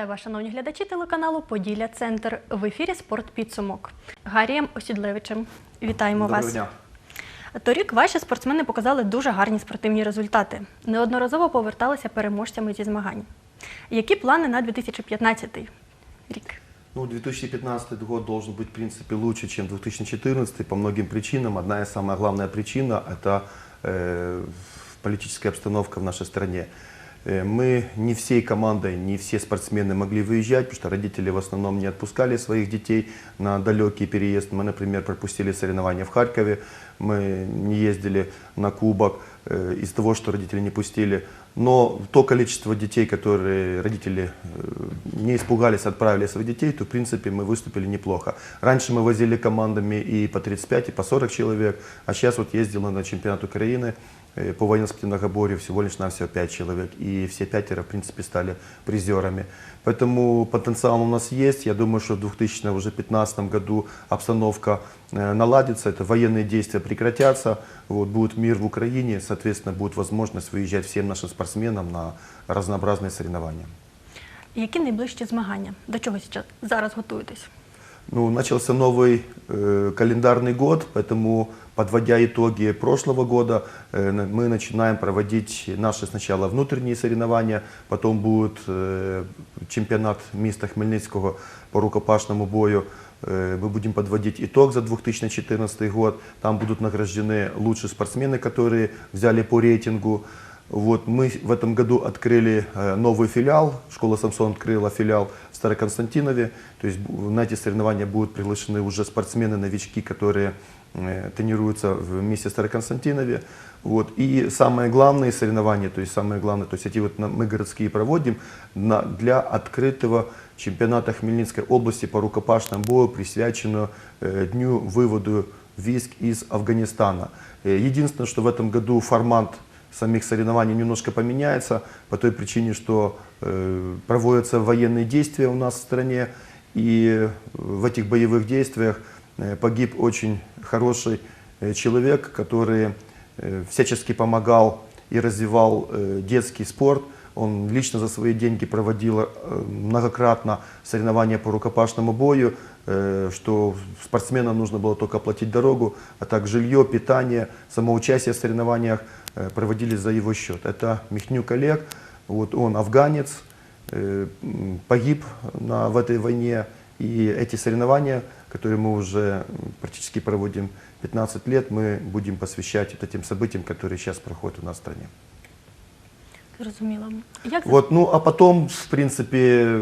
Вітаю вас, шановні глядачі телеканалу Поділля Центр. В ефірі Спорт Підсумок. Гарієм Осідлевичем. Вітаємо Доброго вас. дня. Торік ваші спортсмени показали дуже гарні спортивні результати. Неодноразово поверталися переможцями зі змагань. Які плани на 2015 рік? Ну, 2015 год должен быть, в принципе, лучше, чем 2014 по многим причинам. Одна и самая главная причина – это э, политическая обстановка в нашей стране. Э, Мы не всей командой, не все спортсмены могли выезжать, потому что родители в основном не отпускали своих детей на далекий переезд. Мы, например, пропустили соревнования в Харькове, мы не ездили на кубок э, из того, что родители не пустили. Но то количество детей, которые родители э, не испугались, отправили своих детей, то в принципе мы выступили неплохо. Раньше мы возили командами и по 35, и по 40 человек, а сейчас вот ездила на чемпионат Украины по военно-спортивному нагоборью всего лишь навсего 5 человек. И все пятеро, в принципе, стали призерами. Поэтому потенциал у нас есть. Я думаю, что в 2015 году обстановка э, наладится, это военные действия прекратятся, вот, будет мир в Украине, соответственно, будет возможность выезжать всем нашим спортсменам на разнообразные соревнования. Які найближчі змагання? До чого сейчас- зараз готуєтесь? Ну, начался новый э, календарный год, поэтому, подводя итоги прошлого года, э, мы начинаем проводить наши сначала внутренние соревнования, потом будет э, чемпионат места Хмельницкого по рукопашному бою. Э, мы будем подводить итог за 2014 год. Там будут награждены лучшие спортсмены, которые взяли по рейтингу. Вот мы в этом году открыли э, новый филиал. Школа Самсон открыла филиал Староконстантинове. То есть на эти соревнования будут приглашены уже спортсмены-новички, которые э, тренируются в месте Староконстантинове. Вот. И самые главные соревнования, то есть самые главные, то есть эти вот мы городские проводим на- для открытого чемпионата Хмельницкой области по рукопашному бою, присвяченного э, дню выводу войск из Афганистана. Э, Единственное, что в этом году формат самих соревнований немножко поменяется по той причине, что э, проводятся военные действия у нас в стране, и в этих боевых действиях э, погиб очень хороший э, человек, который э, всячески помогал и развивал э, детский спорт. Он лично за свои деньги проводил э, многократно соревнования по рукопашному бою, э, что спортсменам нужно было только оплатить дорогу, а так жилье, питание, самоучастие в соревнованиях э, проводились за его счет. Это Михнюк Олег, вот он афганец, э, погиб на, в этой войне. И эти соревнования, которые мы уже практически проводим 15 лет, мы будем посвящать вот этим событиям, которые сейчас проходят у нас в стране. Зрозуміло. Як Вот, ну а потом, в принципе,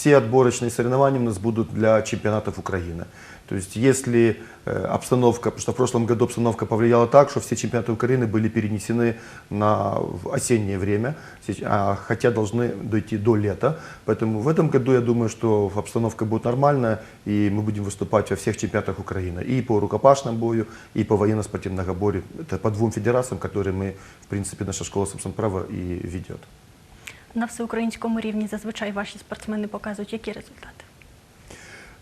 все отборочные соревнования у нас будут для чемпионатов Украины. То есть если э, обстановка, потому что в прошлом году обстановка повлияла так, что все чемпионаты Украины были перенесены на осеннее время, а, хотя должны дойти до лета. Поэтому в этом году я думаю, что обстановка будет нормальная, и мы будем выступать во всех чемпионатах Украины. И по рукопашному бою, и по военно-спортивному нагоборью. Это по двум федерациям, которые мы, в принципе, наша школа Самсон Права и ведет. на всеукраїнському рівні зазвичай ваші спортсмени показують які результати?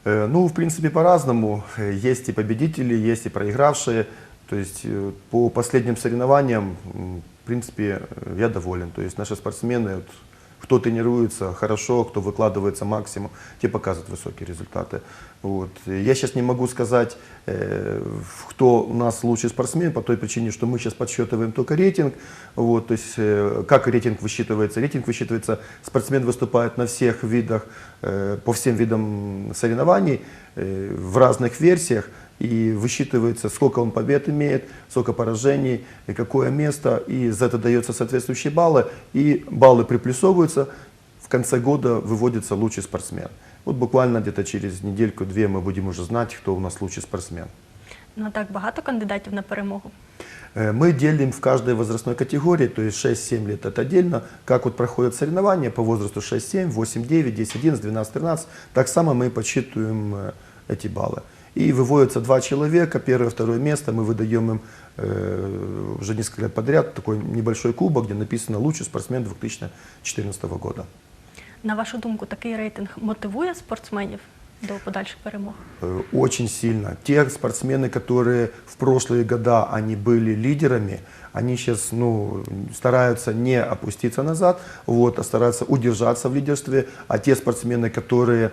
Э, Ну, в принципе, по-разному. Э, Есть и победители, есть и проигравшие. То есть э, по последним соревнованиям, м, в принципе, э, я доволен. То есть наши спортсмены, вот, кто тренируется хорошо, кто выкладывается максимум, те показывают высокие результаты. Вот. Я сейчас не могу сказать, э, кто у нас лучший спортсмен, по той причине, что мы сейчас подсчитываем только рейтинг. Вот, то есть, э, как рейтинг высчитывается? Рейтинг высчитывается, спортсмен выступает на всех видах, э, по всем видам соревнований, э, в разных версиях, и высчитывается, сколько он побед имеет, сколько поражений, и какое место, и за это дается соответствующие баллы, и баллы приплюсовываются, в конце года выводится лучший спортсмен. Вот буквально где-то через недельку-две мы будем уже знать, кто у нас лучший спортсмен. Ну так багато кандидатів на перемогу. Э, Мы делим в каждой возрастной категории, то есть 6-7 лет это отдельно, как вот проходят соревнования по возрасту 6-7, 8-9, 10-11, 12-13, так само мы подсчитываем э, эти баллы. И выводятся два человека, первое, второе место, мы выдаем им э, уже несколько лет подряд такой небольшой кубок, где написано «Лучший спортсмен 2014 года». На вашу думку, такий рейтинг мотивує спортсменів? до подальших перемог? Э, Очень сильно. Те спортсмены, которые в прошлые года они были лидерами, они сейчас ну, стараются не опуститься назад, вот, а стараются удержаться в лидерстве. А те спортсмены, которые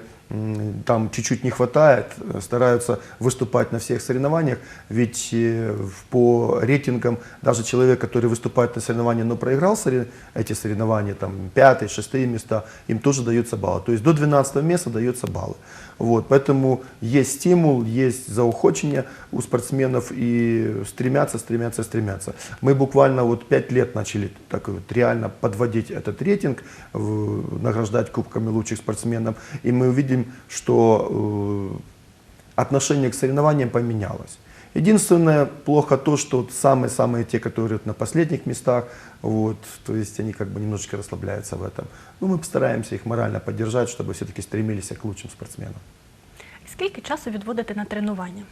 там чуть-чуть не хватает, стараются выступать на всех соревнованиях. Ведь э, по рейтингам даже человек, который выступает на соревнованиях, но проиграл эти соревнования, там пятые, шестые места, им тоже даются баллы. То есть до 12 места даются баллы. Вот, поэтому есть стимул, есть заохочение у спортсменов и стремятся, стремятся, стремятся. Мы буквально вот пять лет начали так вот реально подводить этот рейтинг, награждать кубками лучших спортсменов, и мы увидим, что э, отношение к соревнованиям поменялось. Единственное плохо то, что самые-самые те, которые на последних местах, вот, то есть они как бы немножечко расслабляются в этом. Ну, мы постараемся их морально поддержать, чтобы все-таки стремились к лучшим спортсменам. Скільки часу відводите на тренування?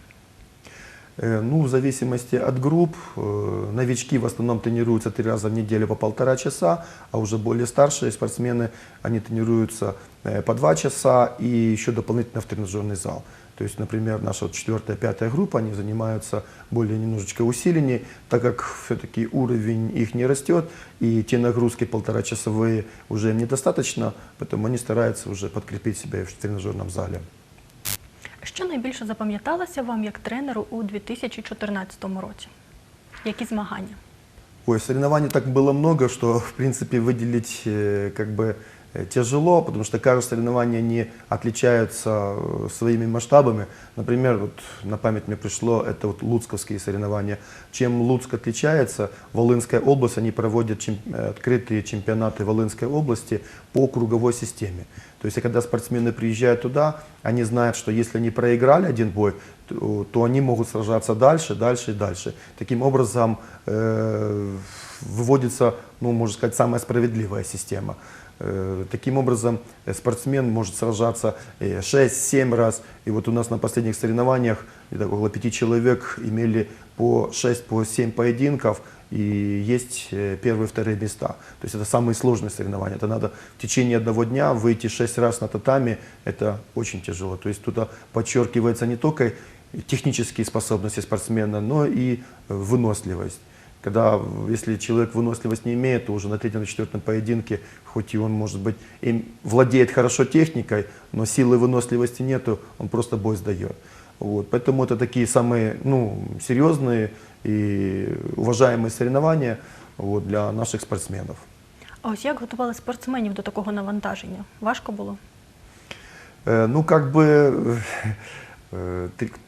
Э, Ну, в зависимости от групп, э, новички в основном тренируются три раза в неделю по полтора часа, а уже более старшие спортсмены, они тренируются э, по два часа и еще дополнительно в тренажерный зал. То есть, например, наша четвертая, пятая группа, они занимаются более немножечко усиленнее, так как все-таки уровень их не растет, и те нагрузки полторачасовые уже им недостаточно, поэтому они стараются уже подкрепить себя в тренажерном зале. Що найбільше запам'яталося вам як тренеру у 2014 році? Які змагання? Ой, соревнований так было много, что, в принципе, выделить э, как бы э, тяжело, потому что каждое соревнование они отличаются э, своими масштабами. Например, вот на память мне пришло, это вот луцковские соревнования. Чем Луцк отличается, Волынская область, они проводят чем- э, открытые чемпионаты Волынской области по круговой системе. То есть, когда спортсмены приезжают туда, они знают, что если они проиграли один бой, то, то они могут сражаться дальше, дальше и дальше. Таким образом, э, выводится, ну, можно сказать, самая справедливая система. Э, Таким образом, э, спортсмен может сражаться 6-7 раз. И вот у нас на последних соревнованиях где-то около пяти человек имели по 6-7 по поединков и есть э, первые вторые места. То есть это самые сложные соревнования. Это надо в течение одного дня выйти 6 раз на татами. Это очень тяжело. То есть туда подчеркивается не только технические способности спортсмена, но и э, выносливость. Когда, в- если человек выносливость не имеет, то уже на третьем, на четвертом поединке, хоть и он, может быть, им владеет хорошо техникой, но силы выносливости нету, он просто бой сдает. Вот. Поэтому это такие самые ну, серьезные и уважаемые соревнования вот, для наших спортсменов. А ось як готували спортсменів до такого навантаження? Важко було? Э, Ну, как бы э, ты-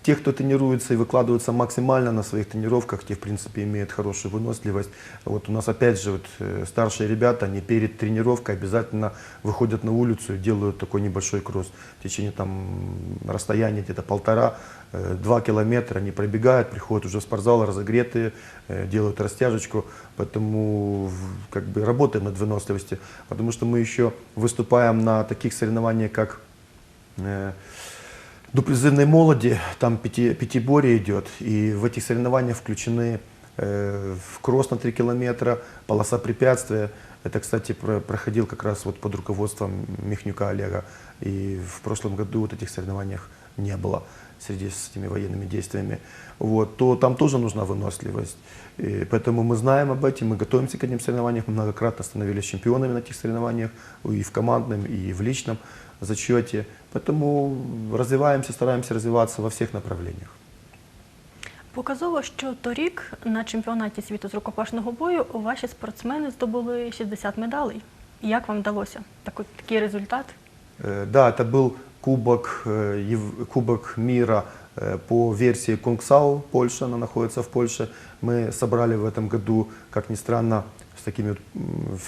те, кто тренируется и выкладываются максимально на своих тренировках, те, в принципе, имеют хорошую выносливость. Вот у нас, опять же, вот, э, старшие ребята, они перед тренировкой обязательно выходят на улицу и делают такой небольшой кросс. В течение там расстояния где-то полтора, э, километра они пробегают, приходят уже в спортзал разогретые, э, делают растяжечку. Поэтому как бы работаем над выносливостью, потому что мы еще выступаем на таких соревнованиях, как э, до призывной молоди, там пяти, пятиборье идет, и в этих соревнованиях включены э, в кросс на 3 километра, полоса препятствия. Это, кстати, про- проходил как раз вот под руководством Михнюка Олега. И в прошлом году вот этих соревнованиях не было среди с этими военными действиями. Вот, то там тоже нужна выносливость. И поэтому мы знаем об этом, мы готовимся к этим соревнованиям, мы многократно становились чемпионами на этих соревнованиях, и в командном, и в личном зачете. Поэтому развиваемся, стараемся развиваться во всех направлениях. Показово, що торік на чемпіонаті світу з рукопашного бою ваші спортсмени здобули 60 медалей. Як вам вдалося такий, такий результат? Э, Да, это был кубок, э, кубок мира э, по версии Кунгсау, Польша, она находится в Польше. Мы собрали в этом году, как ни странно, с такими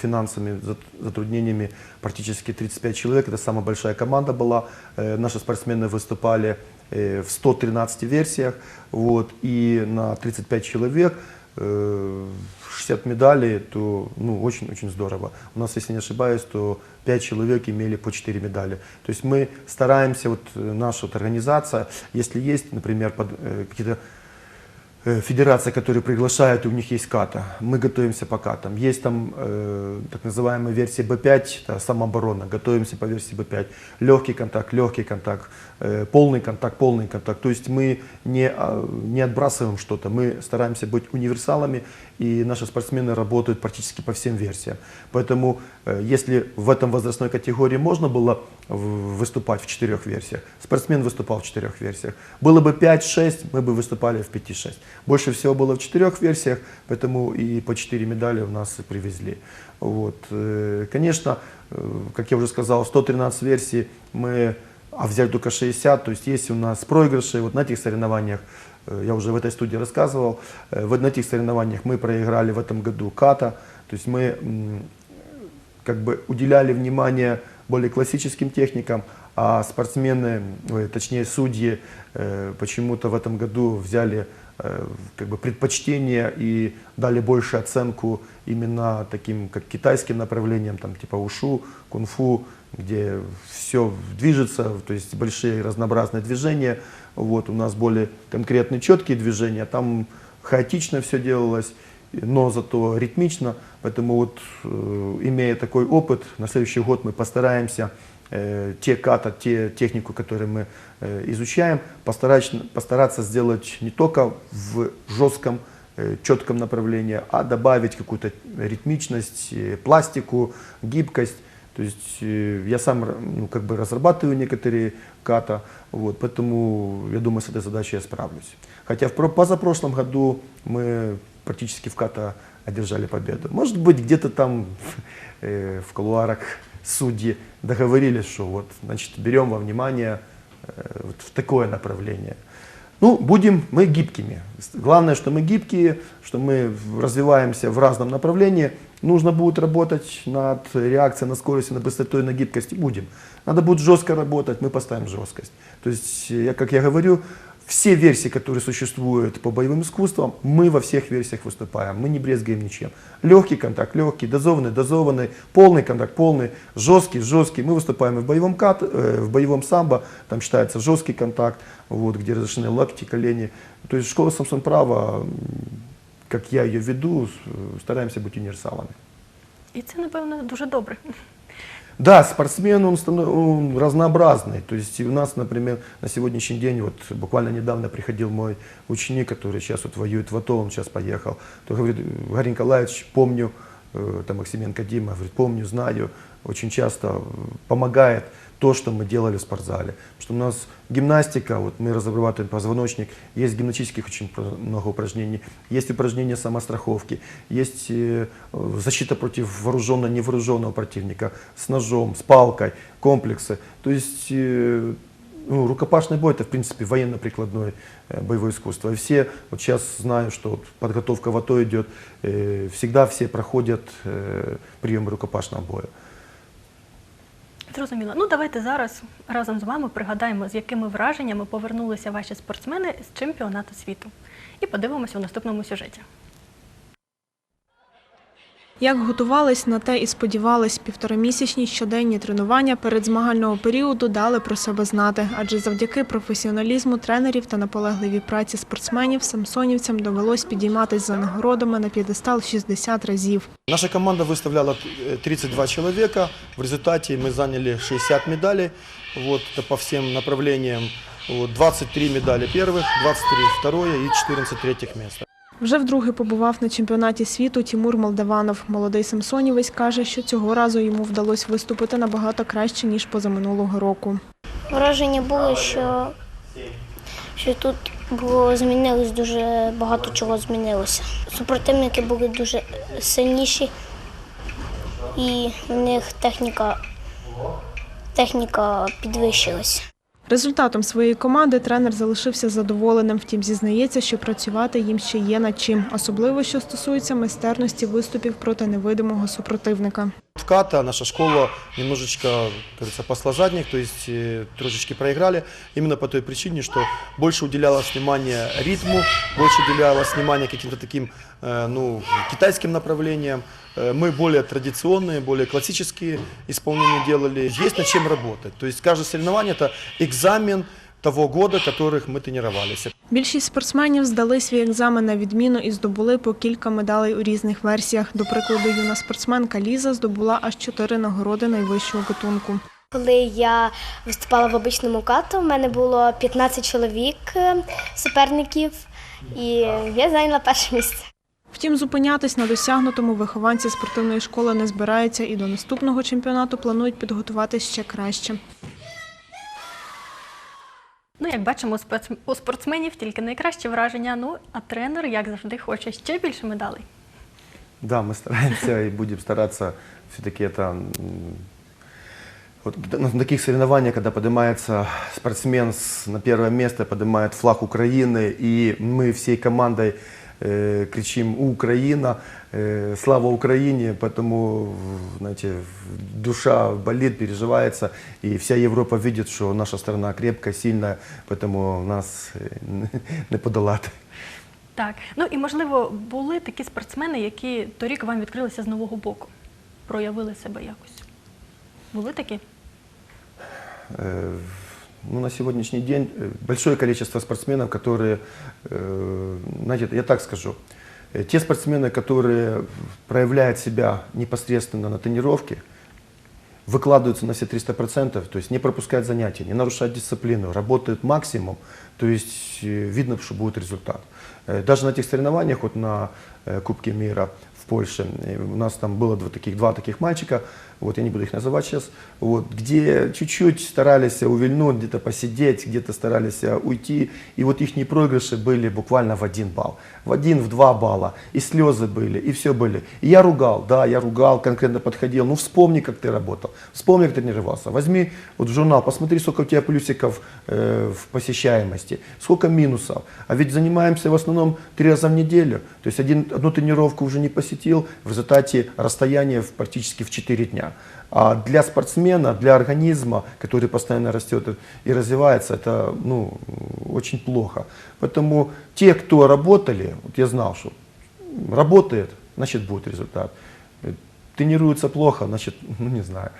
финансовыми зат- затруднениями практически 35 человек. Это самая большая команда была. Э, Наши спортсмены выступали в 113 версиях. Вот, и на 35 человек 60 медалей, то ну, очень-очень здорово. У нас, если не ошибаюсь, то 5 человек имели по 4 медали. То есть мы стараемся, вот э, наша вот организация, если есть, например, под, э, какие-то э, федерации, которые приглашают, и у них есть ката. Мы готовимся по катам. Есть там э, так называемая версия B5, это самооборона. Готовимся по версии B5. Легкий контакт, легкий контакт, э, полный контакт, полный контакт. То есть мы не, а, не отбрасываем что-то, мы стараемся быть универсалами, и наши спортсмены работают практически по всем версиям. Поэтому, э, если в этом возрастной категории можно было выступать в четырех версиях, спортсмен выступал в четырех версиях. Было бы 5-6, мы бы выступали в 5-6. Больше всего было в четырех версиях, поэтому и по 4 медали у нас привезли. Вот. э, Конечно, э, как я уже сказал, 113 версий мы, а взять только 60, то есть есть у нас проигрыши вот на этих соревнованиях, э, я уже в этой студии рассказывал, вот на этих соревнованиях мы проиграли в этом году ката, то есть мы как бы уделяли внимание более классическим техникам, а спортсмены, точнее судьи, э, почему-то в этом году взяли э, как бы предпочтение и дали больше оценку именно таким как китайским направлениям, там типа ушу, кунг-фу, где все движется, то есть большие разнообразные движения. Вот у нас более конкретные четкие движения, там хаотично все делалось но зато ритмично. Поэтому вот, э, имея такой опыт, на следующий год мы постараемся э, те ката, те технику, которую мы э, изучаем, постараться, постараться сделать не только в жестком, четком направлении, а добавить какую-то ритмичность, пластику, гибкость. То есть я сам ну, как бы разрабатываю некоторые ката, вот, поэтому я думаю, с этой задачей я справлюсь. Хотя в про- позапрошлом году мы практически в ката одержали победу. Может быть, где-то там э, в кулуарах судьи договорились, что вот, значит, берем во внимание э, вот в такое направление. Ну, будем мы гибкими. Главное, что мы гибкие, что мы развиваемся в разном направлении. Нужно будет работать над реакцией, на скорости, на быстроту и на гибкости. Будем. Надо будет жестко работать, мы поставим жесткость. То есть, э, я, как я говорю, все версии, которые существуют по боевым искусствам, мы во всех версиях выступаем. Мы не брезгаем ничем. Легкий контакт, легкий, дозованный, дозованный, полный контакт, полный, жесткий, жесткий. Мы выступаем и в боевом, кат, э, в боевом самбо, там считается жесткий контакт, вот, где разрешены локти, колени. То есть школа Самсон Права, как я ее веду, с- стараемся быть универсалами. І це, напевно, дуже добре. Да, спортсмен, он, он разнообразный. То есть у нас, например, на сегодняшний день, вот буквально недавно приходил мой ученик, который сейчас вот воюет в АТО, он сейчас поехал. То говорит, Гарри Николаевич, помню, э, там Максименко Дима, говорит, помню, знаю, очень часто помогает то, что мы делали в спортзале. Потому что у нас гимнастика, вот мы разрабатываем позвоночник, есть гимнастических очень много упражнений, есть упражнения самостраховки, есть э, защита против вооруженного, невооруженного противника с ножом, с палкой, комплексы. То есть э, ну, рукопашный бой это, в принципе, военно-прикладное э, боевое искусство. И все, вот сейчас знаю, что вот подготовка в АТО идет, э, всегда все проходят э, приемы рукопашного боя. Зрозуміло. Ну давайте зараз разом з вами пригадаємо, з якими враженнями повернулися ваші спортсмени з чемпіонату світу. І подивимося у наступному сюжеті. Як готувались на те і сподівались, півторамісячні щоденні тренування перед змагального періоду дали про себе знати, адже завдяки професіоналізму тренерів та наполегливій праці спортсменів самсонівцям довелось підійматись за нагородами на п'єдестал 60 разів. Наша команда выставляла э, 32 человека. В результате мы заняли 60 медалей. Вот, это по всем направлениям. Вот, 23 медали первых, 23 второе и 14 третьих места. Вже вдруге побував на чемпіонаті світу Тімур Молдаванов. Молодий самсонівець каже, що цього разу йому вдалося виступити набагато краще ніж позаминулого року. Враження було, що, що тут було змінилось дуже багато чого змінилося. Супротивники були дуже сильніші, і у них техніка, техніка підвищилась. Результатом своєї команди тренер залишився задоволеним. Втім, зізнається, що працювати їм ще є над чим, особливо що стосується майстерності виступів проти невидимого супротивника. В ката наша школа немножечко, говорится, пошла задних, то есть э, трошечки проиграли. Именно по той причине, что больше уделялось внимание ритму, больше уделялось внимание каким-то таким э, ну, китайским направлениям. Э, Мы более традиционные, более классические исполнения делали. Есть над чем работать. То есть каждое соревнование это экзамен того года, которых мы тренировались. Більшість спортсменів здали свій екзамен на відміну і здобули по кілька медалей у різних версіях. До прикладу, юна спортсменка Ліза здобула аж чотири нагороди найвищого гатунку. Коли я виступала в обичному кату, в мене було 15 чоловік е, суперників, і я зайняла перше місце. Втім, зупинятись на досягнутому вихованці спортивної школи не збираються і до наступного чемпіонату планують підготуватись ще краще. Ну, як бачимо, у спец- у спортсменів тільки найкращі враження. Ну, а тренер, як завжди, хоче ще більше медалей. Да, мы стараемся и будем стараться. Все-таки это м, вот на таких соревнованиях, когда поднимается спортсмен с- на первое место, поднимает флаг Украины, и мы всей командой э, кричим «Украина!», э, «Слава Украине!», поэтому, знаете, душа болит, переживается, и вся Европа видит, что наша страна крепкая, сильная, поэтому нас э, не подолати. Так, ну і можливо, були такі спортсмени, які торік вам відкрилися з нового боку, проявили себе якось. Були такі? Э, Ну, на сегодняшний день э, большое количество спортсменов, которые, э, знаете, я так скажу, э, те спортсмены, которые проявляют себя непосредственно на тренировке, выкладываются на все 300%, то есть не пропускают занятия, не нарушают дисциплину, работают максимум, то есть видно, что будет результат. Даже на этих соревнованиях, вот на Кубке мира в Польше, у нас там было два таких, два таких мальчика, вот я не буду их называть сейчас, вот, где чуть-чуть старались увильнуть, где-то посидеть, где-то старались уйти, и вот их проигрыши были буквально в один балл, в один, в два балла, и слезы были, и все были. И я ругал, да, я ругал, конкретно подходил, ну вспомни, как ты работал, вспомни, как ты тренировался, возьми вот журнал, посмотри, сколько у тебя плюсиков э, в посещаемости, сколько минусов, а ведь занимаемся в основном три раза в неделю, то есть один, одну тренировку уже не посетил, в результате расстояние в- практически в 4 дня. А для спортсмена, для организма, который постоянно растет и развивается, это ну, очень плохо. Поэтому те, кто работали, вот я знал, что работает, значит будет результат. Тренируется плохо, значит, ну не знаю.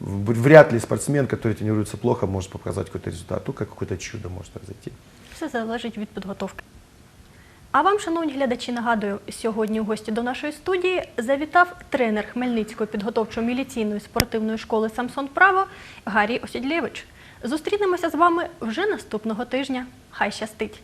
Вряд ли спортсмен, который тренируется плохо, может показать какой-то результат. Только какое-то чудо может произойти. Все залежить від підготовки. А вам, шановні глядачі, нагадую, сьогодні у гості до нашої студії завітав тренер Хмельницької підготовчо-міліційної спортивної школи Самсон Право Гарій Осідлєвич. Зустрінемося з вами вже наступного тижня. Хай щастить!